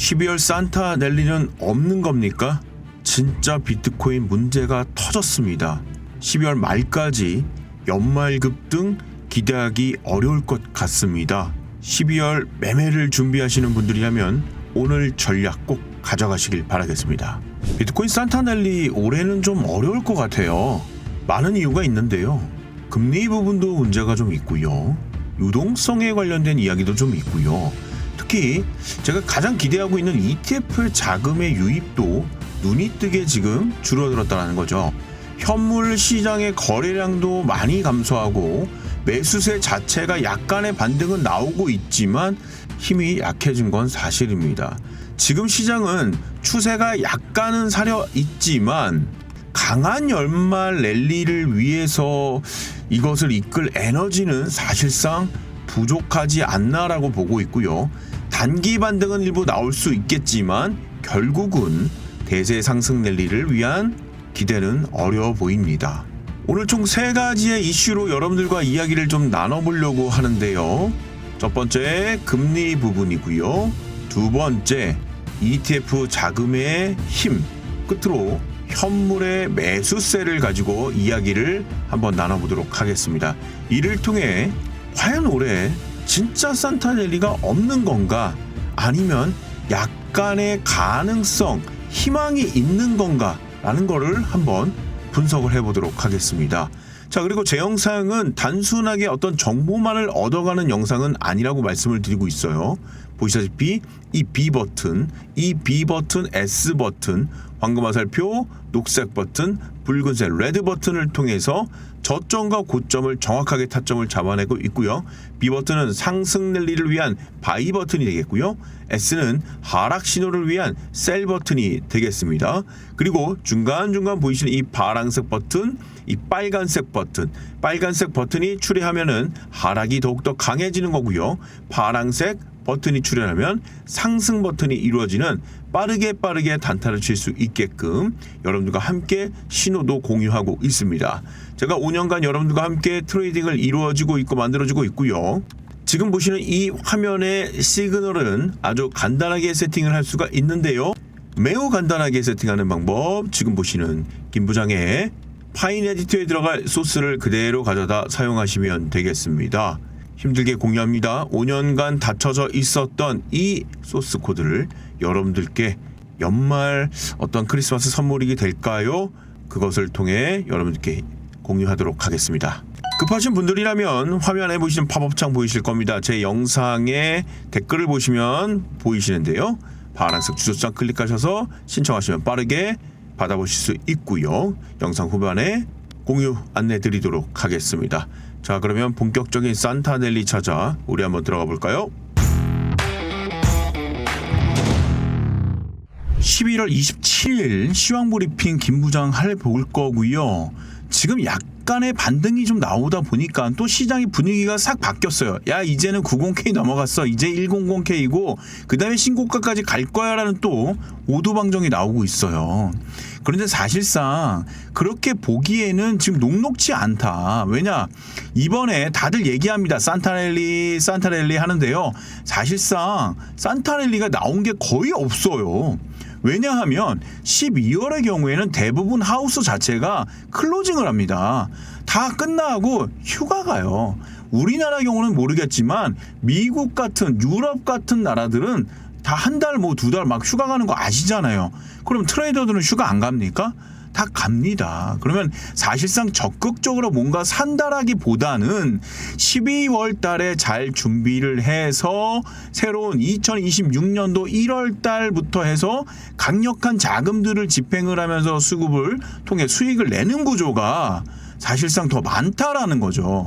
12월 산타 랠리는 없는 겁니까? 진짜 비트코인 문제가 터졌습니다. 12월 말까지 연말급 등 기대하기 어려울 것 같습니다. 12월 매매를 준비하시는 분들이라면 오늘 전략 꼭 가져가시길 바라겠습니다. 비트코인 산타 랠리 올해는 좀 어려울 것 같아요. 많은 이유가 있는데요. 금리 부분도 문제가 좀 있고요. 유동성에 관련된 이야기도 좀 있고요. 특히 제가 가장 기대하고 있는 ETF 자금의 유입도 눈이 뜨게 지금 줄어들었다는 거죠. 현물 시장의 거래량도 많이 감소하고 매수세 자체가 약간의 반등은 나오고 있지만 힘이 약해진 건 사실입니다. 지금 시장은 추세가 약간은 사려 있지만 강한 연말 랠리를 위해서 이것을 이끌 에너지는 사실상 부족하지 않나라고 보고 있고요. 단기 반등은 일부 나올 수 있겠지만 결국은 대세 상승 랠리를 위한 기대는 어려워 보입니다. 오늘 총 세 가지의 이슈로 여러분들과 이야기를 좀 나눠보려고 하는데요. 첫 번째 금리 부분이고요. 두 번째 ETF 자금의 힘 끝으로 현물의 매수세를 가지고 이야기를 한번 나눠보도록 하겠습니다. 이를 통해 과연 올해 진짜 산타 랠리가 없는 건가 아니면 약간의 가능성 희망이 있는 건가 라는 거를 한번 분석을 해보도록 하겠습니다. 자, 그리고 제 영상은 단순하게 어떤 정보만을 얻어가는 영상은 아니라고 말씀을 드리고 있어요. 보시다시피 이 B 버튼, 이 B 버튼, S 버튼, 황금 화살표, 녹색 버튼, 붉은색 레드 버튼을 통해서 저점과 고점을 정확하게 타점을 잡아내고 있고요. B 버튼은 상승 랠리를 위한 바이 버튼이 되겠고요. S는 하락 신호를 위한 셀 버튼이 되겠습니다. 그리고 중간중간 보이시는 이 파란색 버튼, 이 빨간색 버튼, 빨간색 버튼이 출hiện 하면은 하락이 더욱더 강해지는 거고요. 파란색 버튼이 출현하면 상승 버튼이 이루어지는 빠르게 빠르게 단타를 칠 수 있게끔 여러분들과 함께 신호도 공유하고 있습니다. 제가 5년간 여러분들과 함께 트레이딩을 이루어지고 있고 만들어지고 있고요. 지금 보시는 이 화면의 시그널은 아주 간단하게 세팅을 할 수가 있는데요. 매우 간단하게 세팅하는 방법 지금 보시는 김 부장의 파인 에디터에 들어갈 소스를 그대로 가져다 사용하시면 되겠습니다. 힘들게 공유합니다. 5년간 닫혀져 있었던 이 소스 코드를 여러분들께 연말 어떤 크리스마스 선물이 될까요? 그것을 통해 여러분들께 공유하도록 하겠습니다. 급하신 분들이라면 화면에 보시는 팝업창 보이실 겁니다. 제 영상에 댓글을 보시면 보이시는데요. 파란색 주소장 클릭하셔서 신청하시면 빠르게 받아보실 수 있고요. 영상 후반에 공유 안내 드리도록 하겠습니다. 자, 그러면 본격적인 산타넬리 찾아 우리 한번 들어가 볼까요? 11월 27일 시황 브리핑 김 부장 할 볼 거고요. 지금 약 간의 반등이 좀 나오다 보니까 또 시장의 분위기가 싹 바뀌었어요. 야 이제는 90K 넘어갔어. 이제 100K이고 그 다음에 신고가까지 갈 거야라는 또 오도방정이 나오고 있어요. 그런데 사실상 그렇게 보기에는 지금 녹록치 않다. 왜냐 이번에 다들 얘기합니다. 산타랠리 산타랠리 하는데요. 사실상 산타랠리가 나온 게 거의 없어요. 왜냐하면 12월의 경우에는 대부분 하우스 자체가 클로징을 합니다. 다 끝나고 휴가 가요. 우리나라 경우는 모르겠지만 미국 같은 유럽 같은 나라들은 다 한 달 뭐 두 달 막 휴가 가는 거 아시잖아요. 그럼 트레이더들은 휴가 안 갑니까? 다 갑니다. 그러면 사실상 적극적으로 뭔가 산다라기보다는 12월 달에 잘 준비를 해서 새로운 2026년도 1월 달부터 해서 강력한 자금들을 집행을 하면서 수급을 통해 수익을 내는 구조가 사실상 더 많다라는 거죠.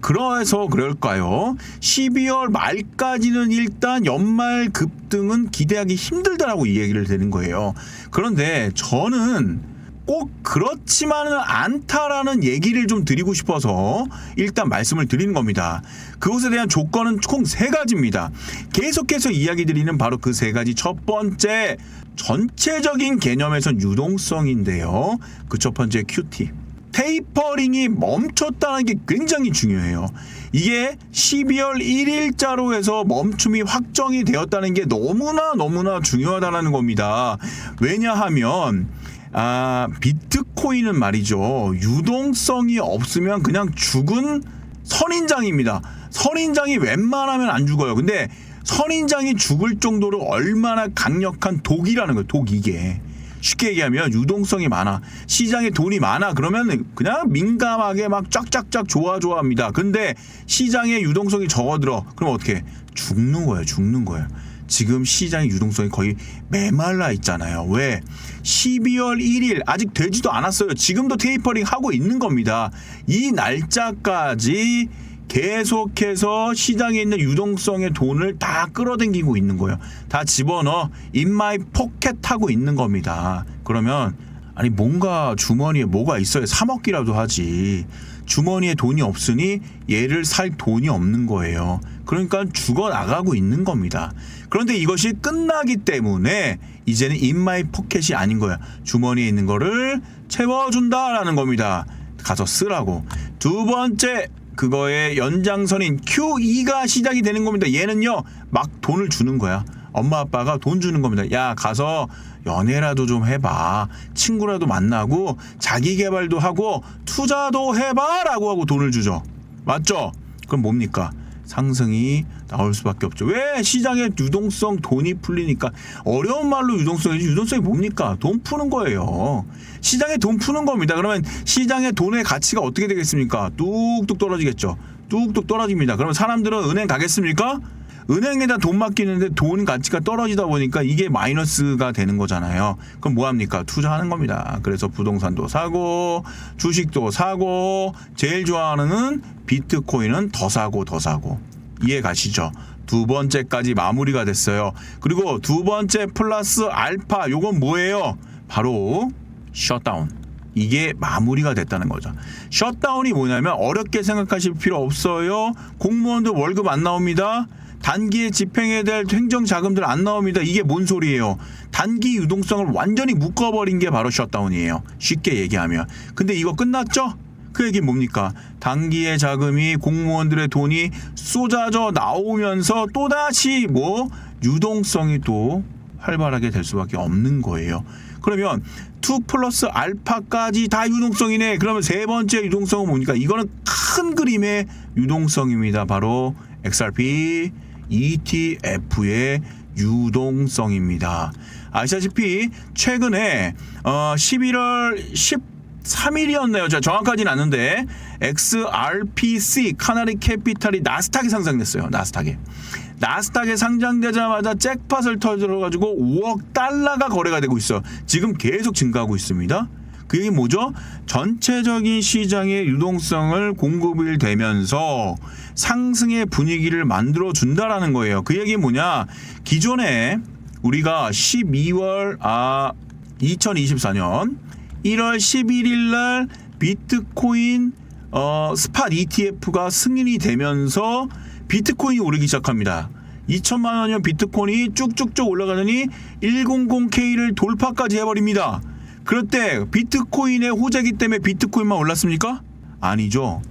그래서 그럴까요? 12월 말까지는 일단 연말 급등은 기대하기 힘들다라고 이 얘기를 되는 거예요. 그런데 저는 꼭 그렇지만은 않다라는 얘기를 좀 드리고 싶어서 일단 말씀을 드리는 겁니다. 그것에 대한 조건은 총 세 가지입니다. 계속해서 이야기 드리는 바로 그 세 가지. 첫 번째, 전체적인 개념에선 유동성인데요. 그 첫 번째 큐티. 테이퍼링이 멈췄다는 게 굉장히 중요해요. 이게 12월 1일자로 해서 멈춤이 확정이 되었다는 게 너무나 너무나 중요하다는 겁니다. 왜냐하면 아, 비트코인은 말이죠. 유동성이 없으면 그냥 죽은 선인장입니다. 선인장이 웬만하면 안 죽어요. 근데 선인장이 죽을 정도로 얼마나 강력한 독이라는 거예요. 독 이게. 쉽게 얘기하면 유동성이 많아. 시장에 돈이 많아. 그러면 그냥 민감하게 막 쫙쫙쫙 좋아 좋아합니다. 근데 시장에 유동성이 적어들어. 그럼 어떻게? 해? 죽는 거예요. 죽는 거예요. 지금 시장의 유동성이 거의 메말라 있잖아요. 왜? 12월 1일 아직 되지도 않았어요. 지금도 테이퍼링 하고 있는 겁니다. 이 날짜까지 계속해서 시장에 있는 유동성의 돈을 다 끌어당기고 있는 거예요. 다 집어넣어 인마이 포켓 하고 있는 겁니다. 그러면 아니 뭔가 주머니에 뭐가 있어야 사 먹기라도 하지. 주머니에 돈이 없으니 얘를 살 돈이 없는 거예요. 그러니까 죽어 나가고 있는 겁니다. 그런데 이것이 끝나기 때문에 이제는 인마이 포켓이 아닌 거야. 주머니에 있는 거를 채워준다라는 겁니다. 가서 쓰라고. 두 번째 그거의 연장선인 Q2가 시작이 되는 겁니다. 얘는요, 막 돈을 주는 거야. 엄마 아빠가 돈 주는 겁니다. 야, 가서 연애라도 좀 해봐. 친구라도 만나고 자기 개발도 하고 투자도 해봐. 라고 하고 돈을 주죠. 맞죠? 그럼 뭡니까? 상승이 나올 수밖에 없죠. 왜 시장에 유동성 돈이 풀리니까 어려운 말로 유동성이지 유동성이 뭡니까? 돈 푸는 거예요. 시장에 돈 푸는 겁니다. 그러면 시장의 돈의 가치가 어떻게 되겠습니까? 뚝뚝 떨어지겠죠. 뚝뚝 떨어집니다. 그러면 사람들은 은행 가겠습니까? 은행에다 돈 맡기는데 돈 가치가 떨어지다 보니까 이게 마이너스가 되는 거잖아요. 그럼 뭐 합니까? 투자하는 겁니다. 그래서 부동산도 사고 주식도 사고 제일 좋아하는 비트코인은 더 사고 더 사고 이해 가시죠? 두 번째까지 마무리가 됐어요. 그리고 두 번째 플러스 알파 요건 뭐예요? 바로 셧다운. 이게 마무리가 됐다는 거죠. 셧다운이 뭐냐면 어렵게 생각하실 필요 없어요. 공무원도 월급 안 나옵니다. 단기에 집행해야 될 행정 자금들 안 나옵니다. 이게 뭔 소리예요? 단기 유동성을 완전히 묶어버린 게 바로 셧다운이에요. 쉽게 얘기하면. 근데 이거 끝났죠? 그 얘기 뭡니까? 단기의 자금이 공무원들의 돈이 쏟아져 나오면서 또다시 뭐 유동성이 또 활발하게 될 수밖에 없는 거예요. 그러면 2 플러스 알파까지 다 유동성이네. 그러면 세 번째 유동성은 뭡니까? 이거는 큰 그림의 유동성입니다. 바로 XRP ETF의 유동성입니다. 아시다시피 최근에 어 11월 13일이었네요. 자, 정확하진 않은데 XRPC 카나리 캐피탈이 나스닥에 상장됐어요. 나스닥에. 나스닥에 상장되자마자 잭팟을 터져가지고 5억 달러가 거래가 되고 있어. 지금 계속 증가하고 있습니다. 그 얘기 뭐죠? 전체적인 시장의 유동성을 공급이 되면서 상승의 분위기를 만들어 준다라는 거예요. 그 얘기 뭐냐? 기존에 우리가 12월 아 2024년 1월 11일 날 비트코인 어 스팟 ETF가 승인이 되면서 비트코인이 오르기 시작합니다. 2천만 원이면 비트코인이 쭉쭉쭉 올라가더니 100K를 돌파까지 해버립니다. 그럴 때 비트코인의 호재기 때문에 비트코인만 올랐습니까? 아니죠.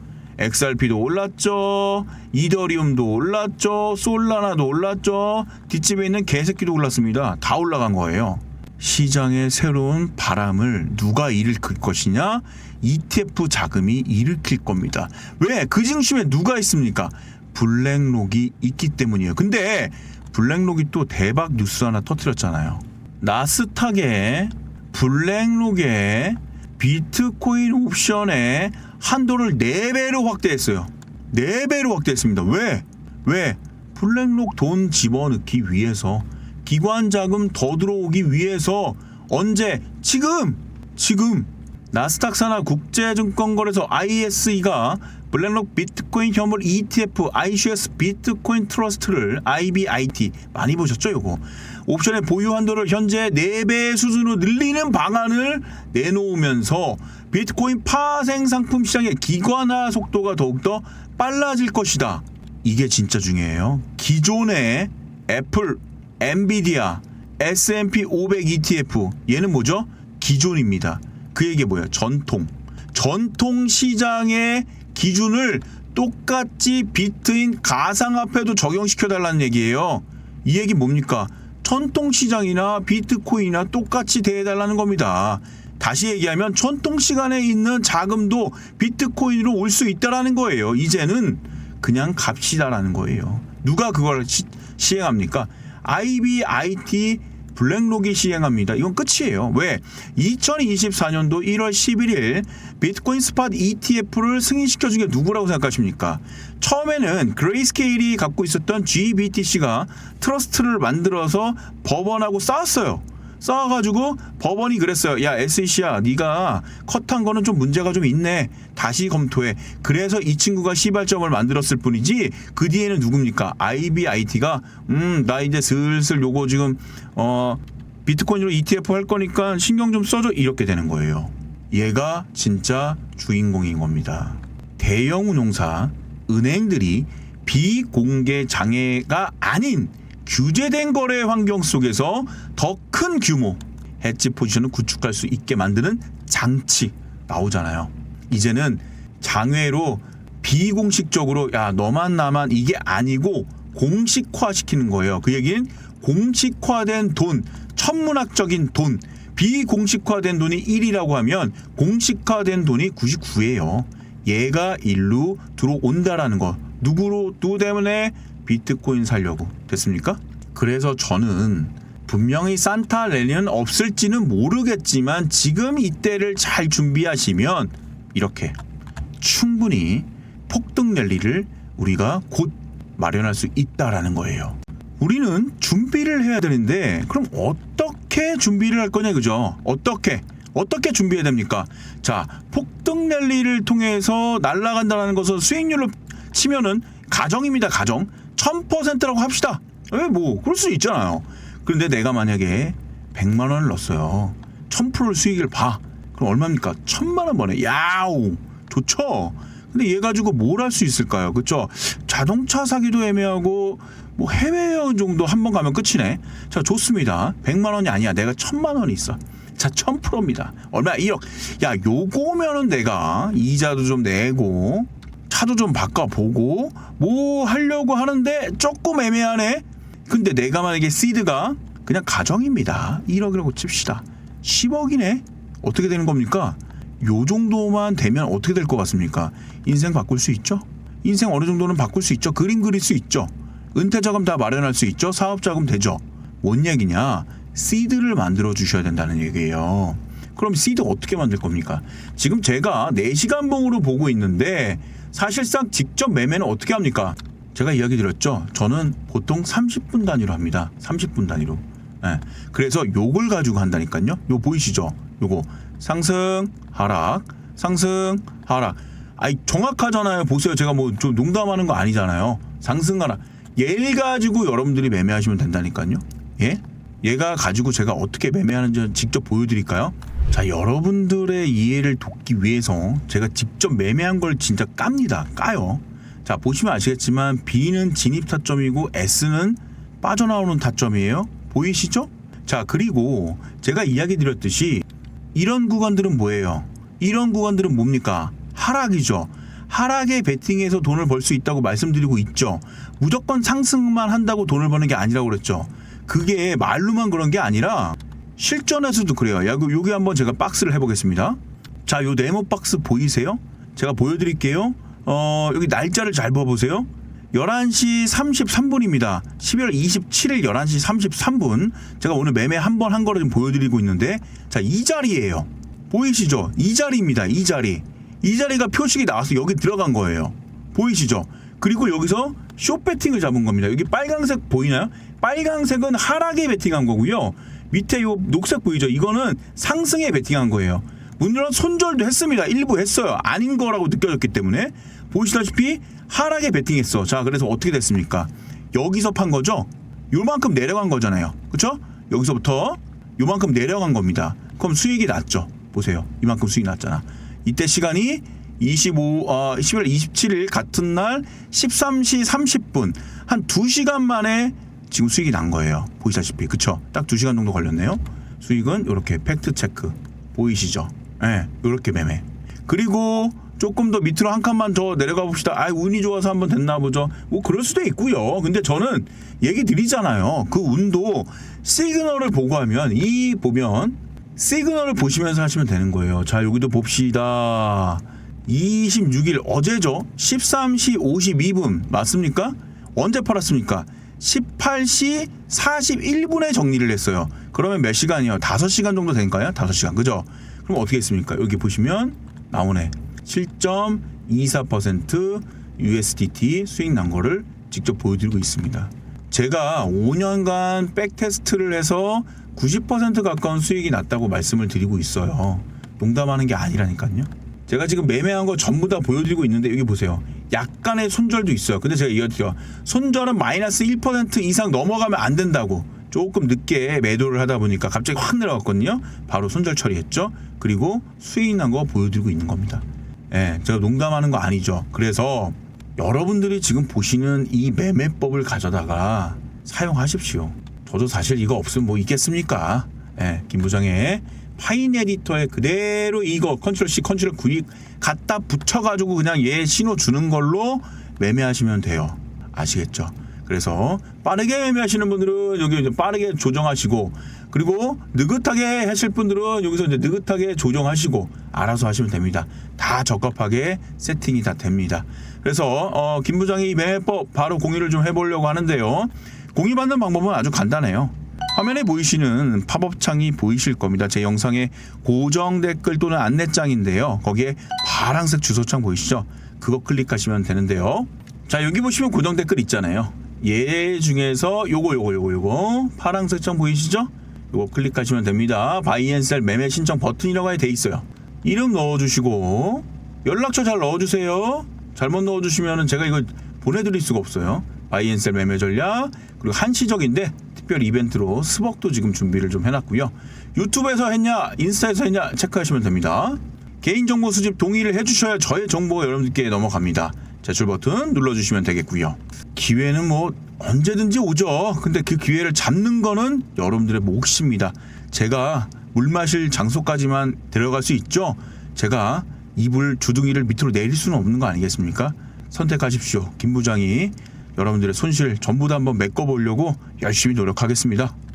XRP도 올랐죠. 이더리움도 올랐죠. 솔라나도 올랐죠. 뒷집에 있는 개새끼도 올랐습니다. 다 올라간 거예요. 시장의 새로운 바람을 누가 일으킬 것이냐? ETF 자금이 일으킬 겁니다. 왜? 그 중심에 누가 있습니까? 블랙록이 있기 때문이에요. 근데 블랙록이 또 대박 뉴스 하나 터트렸잖아요. 나스닥에 블랙록에 비트코인 옵션에 한도를 4배로 확대했어요. 4배로 확대했습니다. 왜? 왜? 블랙록 돈 집어넣기 위해서 기관 자금 더 들어오기 위해서 언제? 지금! 지금! 나스닥 산하 국제증권거래소 ISE가 블랙록 비트코인 현물 ETF iShares 비트코인 트러스트를 IBIT 많이 보셨죠 요거? 옵션의 보유 한도를 현재 4배 수준으로 늘리는 방안을 내놓으면서 비트코인 파생 상품 시장의 기관화 속도가 더욱더 빨라질 것이다. 이게 진짜 중요해요. 기존의 애플, 엔비디아, S&P 500 ETF 얘는 뭐죠? 기존입니다. 그 얘기 뭐예요? 전통. 전통 시장의 기준을 똑같이 비트인 가상화폐도 적용시켜 달라는 얘기예요. 이 얘기 뭡니까? 전통 시장이나 비트코인이나 똑같이 대해 달라는 겁니다. 다시 얘기하면 전통 시간에 있는 자금도 비트코인으로 올 수 있다라는 거예요. 이제는 그냥 값이다라는 거예요. 누가 그걸 시, 시행합니까? IBIT 블랙록이 시행합니다. 이건 끝이에요. 왜? 2024년도 1월 11일 비트코인 스팟 ETF를 승인시켜 준게 누구라고 생각하십니까? 처음에는 그레이스케일이 갖고 있었던 GBTC가 트러스트를 만들어서 법원하고 싸웠어요. 싸워가지고 법원이 그랬어요. 야 SEC야, 네가 컷한 거는 좀 문제가 좀 있네. 다시 검토해. 그래서 이 친구가 시발점을 만들었을 뿐이지 그 뒤에는 누굽니까? IBIT가 음 나 이제 슬슬 요거 지금 어 비트코인으로 ETF 할 거니까 신경 좀 써줘 이렇게 되는 거예요. 얘가 진짜 주인공인 겁니다. 대형 운용사, 은행들이 비공개 장애가 아닌 규제된 거래 환경 속에서 더 큰 규모 해지 포지션을 구축할 수 있게 만드는 장치 나오잖아요. 이제는 장외로 비공식적으로 야 너만 나만 이게 아니고 공식화시키는 거예요. 그 얘기는 공식화된 돈, 천문학적인 돈, 비공식화된 돈이 1이라고 하면 공식화된 돈이 99예요. 얘가 일로 들어온다라는 거. 누구로 누구 때문에 비트코인 살려고 됐습니까? 그래서 저는 분명히 산타 랠리는 없을지는 모르겠지만 지금 이때를 잘 준비하시면 이렇게 충분히 폭등 랠리를 우리가 곧 마련할 수 있다라는 거예요. 우리는 준비를 해야 되는데 그럼 어떻게 준비를 할 거냐 그죠? 어떻게 어떻게 준비해야 됩니까? 자 폭등 랠리를 통해서 날아간다는 것은 수익률로 치면은 가정입니다 가정 1000%라고 합시다. 왜뭐 그럴 수 있잖아요. 그런데 내가 만약에 100만 원을 넣었어요. 1000%를 수익을 봐. 그럼 얼마입니까? 1000만 원 버네. 야우. 좋죠. 근데 얘 가지고 뭘 할 수 있을까요? 그쵸? 자동차 사기도 애매하고 뭐 해외여행 정도 한 번 가면 끝이네. 자, 좋습니다. 100만 원이 아니야. 내가 1000만 원이 있어. 자, 1000%입니다. 얼마? 1억. 야, 요거면은 내가 이자도 좀 내고 차도 좀 바꿔보고 뭐 하려고 하는데 조금 애매하네. 근데 내가 만약에 시드가 그냥 가정입니다. 1억이라고 칩시다. 10억이네. 어떻게 되는 겁니까? 요 정도만 되면 어떻게 될 것 같습니까? 인생 바꿀 수 있죠? 인생 어느 정도는 바꿀 수 있죠? 그림 그릴 수 있죠? 은퇴 자금 다 마련할 수 있죠? 사업 자금 되죠? 뭔 얘기냐? 시드를 만들어 주셔야 된다는 얘기예요. 그럼 시드 어떻게 만들 겁니까? 지금 제가 4시간 봉으로 보고 있는데 사실상 직접 매매는 어떻게 합니까? 제가 이야기 드렸죠. 저는 보통 30분 단위로 합니다. 30분 단위로. 예. 그래서 요걸 가지고 한다니까요. 요 보이시죠? 요거 상승 하락 상승 하락. 아이 정확하잖아요. 보세요. 제가 뭐 좀 농담하는 거 아니잖아요. 상승 하락. 얘를 가지고 여러분들이 매매하시면 된다니까요. 예? 얘가 가지고 제가 어떻게 매매하는지 직접 보여드릴까요? 자, 여러분들의 이해를 돕기 위해서 제가 직접 매매한 걸 진짜 깝니다. 까요. 자, 보시면 아시겠지만 B는 진입 타점이고 S는 빠져나오는 타점이에요. 보이시죠? 자, 그리고 제가 이야기 드렸듯이 이런 구간들은 뭐예요? 이런 구간들은 뭡니까? 하락이죠. 하락에 베팅해서 돈을 벌 수 있다고 말씀드리고 있죠. 무조건 상승만 한다고 돈을 버는 게 아니라고 그랬죠. 그게 말로만 그런 게 아니라 실전에서도 그래요. 야, 그 여기 한번 제가 박스를 해보겠습니다. 자, 요 네모 박스 보이세요? 제가 보여드릴게요. 어, 여기 날짜를 잘 봐보세요. 11시 33분입니다. 12월 27일 11시 33분. 제가 오늘 매매 한 번 한 거를 좀 보여드리고 있는데, 자, 이 자리예요. 보이시죠? 이 자리입니다. 이 자리. 이 자리가 표식이 나와서 여기 들어간 거예요. 보이시죠? 그리고 여기서 숏 배팅을 잡은 겁니다. 여기 빨강색 보이나요? 빨강색은 하락에 베팅한 거고요. 밑에 요 녹색 보이죠? 이거는 상승에 베팅한 거예요. 물론 손절도 했습니다. 일부 했어요. 아닌 거라고 느껴졌기 때문에 보시다시피 하락에 베팅했어. 자, 그래서 어떻게 됐습니까? 여기서 판 거죠? 요만큼 내려간 거잖아요. 그렇죠? 여기서부터 요만큼 내려간 겁니다. 그럼 수익이 났죠. 보세요. 이만큼 수익 났잖아. 이때 시간이 25, 어, 10월 27일 같은 날 13시 30분 한 2시간 만에 지금 수익이 난 거예요. 보이시다시피 그쵸? 딱 2시간 정도 걸렸네요. 수익은 이렇게 팩트 체크 보이시죠? 예, 네, 이렇게 매매. 그리고 조금 더 밑으로 한 칸만 더 내려가 봅시다. 아, 운이 좋아서 한번 됐나 보죠. 뭐 그럴 수도 있고요. 근데 저는 얘기 드리잖아요. 그 운도 시그널을 보고 하면 이 보면 시그널을 보시면서 하시면 되는 거예요. 자, 여기도 봅시다. 26일 어제죠. 13시 52분 맞습니까? 언제 팔았습니까? 18시 41분에 정리를 했어요. 그러면 몇 시간이요? 5시간 정도 될까요? 5시간. 그죠? 그럼 어떻게 했습니까? 여기 보시면 나오네. 7.24% USDT 수익 난 거를 직접 보여드리고 있습니다. 제가 5년간 백테스트를 해서 90% 가까운 수익이 났다고 말씀을 드리고 있어요. 농담하는 게 아니라니까요. 제가 지금 매매한 거 전부 다 보여드리고 있는데 여기 보세요. 약간의 손절도 있어요. 근데 제가 이어드려 손절은 마이너스 1% 이상 넘어가면 안 된다고 조금 늦게 매도를 하다 보니까 갑자기 확 내려갔거든요. 바로 손절 처리했죠. 그리고 수익 난 거 보여드리고 있는 겁니다. 예, 제가 농담하는 거 아니죠. 그래서 여러분들이 지금 보시는 이 매매법을 가져다가 사용하십시오. 저도 사실 이거 없으면 뭐 있겠습니까? 예, 김 부장의 파인 에디터에 그대로 이거 컨트롤 C, 컨트롤 V 갖다 붙여가지고 그냥 얘 신호 주는 걸로 매매하시면 돼요. 아시겠죠? 그래서 빠르게 매매하시는 분들은 여기 이제 빠르게 조정하시고 그리고 느긋하게 하실 분들은 여기서 이제 느긋하게 조정하시고 알아서 하시면 됩니다. 다 적합하게 세팅이 다 됩니다. 그래서 어, 김 부장이 이 매매법 바로 공유를 좀 해보려고 하는데요. 공유받는 방법은 아주 간단해요. 화면에 보이시는 팝업 창이 보이실 겁니다. 제 영상의 고정 댓글 또는 안내장인데요. 거기에 파란색 주소창 보이시죠? 그거 클릭하시면 되는데요. 자 여기 보시면 고정 댓글 있잖아요. 얘 중에서 요거 요거 요거 요거 파란색 창 보이시죠? 요거 클릭하시면 됩니다. 바이앤셀 매매 신청 버튼이라고 돼 있어요. 이름 넣어주시고 연락처 잘 넣어주세요. 잘못 넣어주시면 제가 이거 보내드릴 수가 없어요. 바이앤셀 매매 전략 그리고 한시적인데 특별 이벤트로 스벅도 지금 준비를 좀 해놨고요. 유튜브에서 했냐 인스타에서 했냐 체크하시면 됩니다. 개인정보 수집 동의를 해주셔야 저의 정보가 여러분들께 넘어갑니다. 제출 버튼 눌러주시면 되겠고요. 기회는 뭐 언제든지 오죠. 근데 그 기회를 잡는 거는 여러분들의 몫입니다. 제가 물 마실 장소까지만 데려갈 수 있죠. 제가 이불 주둥이를 밑으로 내릴 수는 없는 거 아니겠습니까? 선택하십시오. 김 부장이 여러분들의 손실 전부 다 한번 메꿔보려고 열심히 노력하겠습니다.